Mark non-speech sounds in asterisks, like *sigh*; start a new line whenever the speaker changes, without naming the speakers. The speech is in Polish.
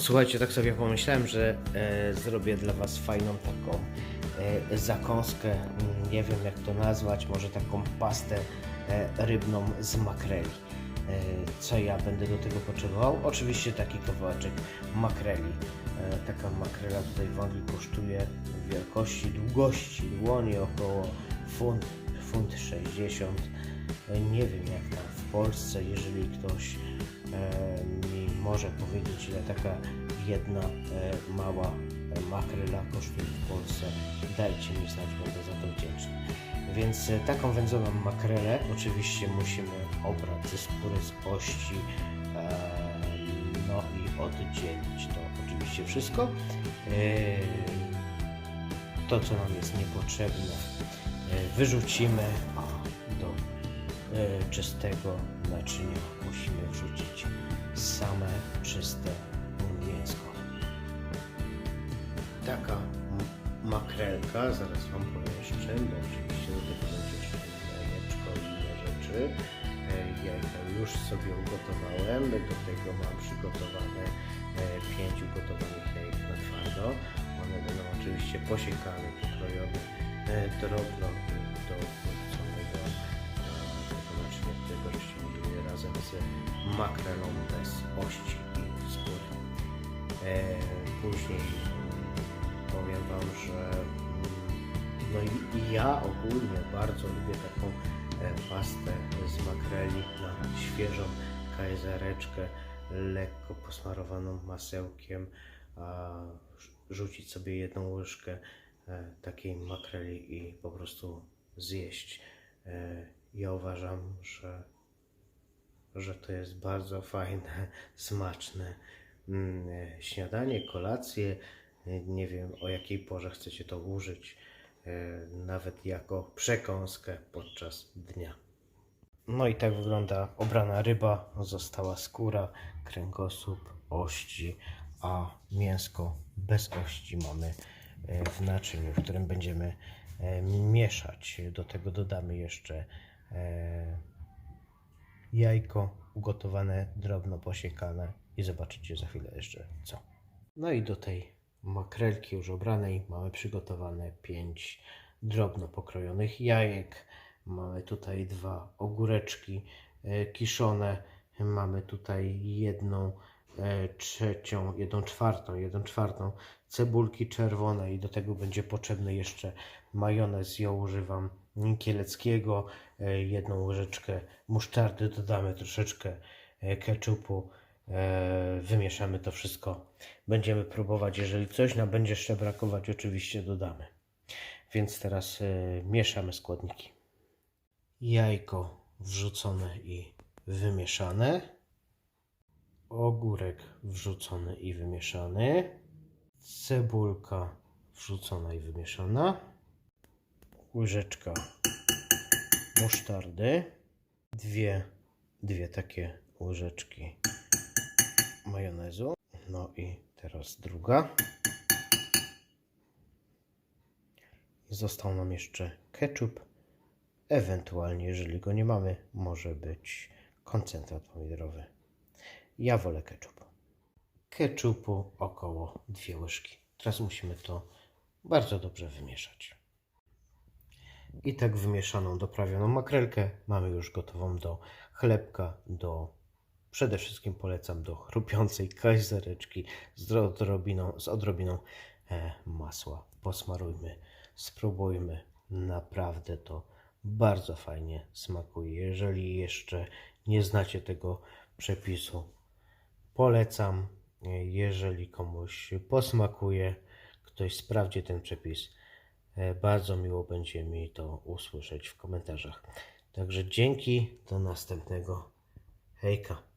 Słuchajcie, tak sobie pomyślałem, że e, zrobię dla Was fajną taką e, zakąskę, nie wiem jak to nazwać, może taką pastę e, rybną z makreli. E, co ja będę do tego potrzebował? Oczywiście taki kawałeczek makreli. E, taka makrela tutaj w Anglii kosztuje w wielkości, długości dłoni około funt, funt 60. E, Nie wiem jak tam w Polsce, jeżeli ktoś e, mi może powiedzieć, ile taka jedna e, mała e, makrela kosztuje w Polsce, dajcie mi znać, będę za to wdzięczny. Więc e, taką wędzoną makrelę oczywiście musimy obrać ze skóry, z ości, e, no i oddzielić to oczywiście wszystko. To, co nam jest niepotrzebne, wyrzucimy, do czystego naczynia musimy wrzucić same mięsko. Taka makrelka, zaraz Wam powiem jeszcze, bo oczywiście do tego będzie jeszcze jajeczko i inne rzeczy. E, Jajka już sobie ugotowałem, do tego mam przygotowane 5 ugotowanych jajek na twardo. One będą oczywiście posiekane, pokrojone e, drobno do wrzuconego e, tego naczynia, którego żeśmy mieli razem z makrelą bez ości. E, później mm, powiem Wam, że mm, no i, i ja ogólnie bardzo lubię taką e, pastę z makreli na świeżą kajzereczkę, lekko posmarowaną masełkiem, a rz- rzucić sobie jedną łyżkę e, takiej makreli i po prostu zjeść. E, ja uważam, że że to jest bardzo fajne, *laughs* smaczne e, śniadanie, kolację. Nie wiem o jakiej porze chcecie to użyć, e, nawet jako przekąskę podczas dnia. No i tak wygląda obrana ryba. Została skóra, kręgosłup, ości, a mięsko bez ości mamy e, w naczyniu, w którym będziemy e, mieszać. Do tego dodamy jeszcze jajko ugotowane, drobno posiekane i zobaczycie za chwilę jeszcze co. No i do tej makrelki już obranej mamy przygotowane 5 drobno pokrojonych jajek. Mamy tutaj dwa ogóreczki e, kiszone. Mamy tutaj jedną e, trzecią, jedną czwartą, jedną czwartą cebulki czerwonej do tego będzie potrzebny jeszcze majonez. Ja używam kieleckiego, e, jedną łyżeczkę musztardy, dodamy troszeczkę ketchupu, e, wymieszamy to wszystko. Będziemy próbować, jeżeli coś nam będzie jeszcze brakować, oczywiście dodamy. Więc teraz e, mieszamy składniki. Jajko wrzucone i wymieszane. Ogórek wrzucony i wymieszany. Cebulka wrzucona i wymieszana. Łyżeczka musztardy. Dwie, dwie takie łyżeczki majonezu. No i teraz druga. Został nam jeszcze ketchup. Ewentualnie, jeżeli go nie mamy, może być koncentrat pomidorowy. Ja wolę ketchup. Ketchupu około dwie łyżki. Teraz musimy to bardzo dobrze wymieszać. I tak wymieszaną, doprawioną makrelkę mamy już gotową do chlebka, do przede wszystkim polecam do chrupiącej kajzereczki z odrobiną, z odrobiną e, masła. Posmarujmy, spróbujmy. Naprawdę to bardzo fajnie smakuje. Jeżeli jeszcze nie znacie tego przepisu, polecam. Jeżeli komuś posmakuje, ktoś sprawdzi ten przepis, e, bardzo miło będzie mi to usłyszeć w komentarzach. Także dzięki, do następnego. Hejka.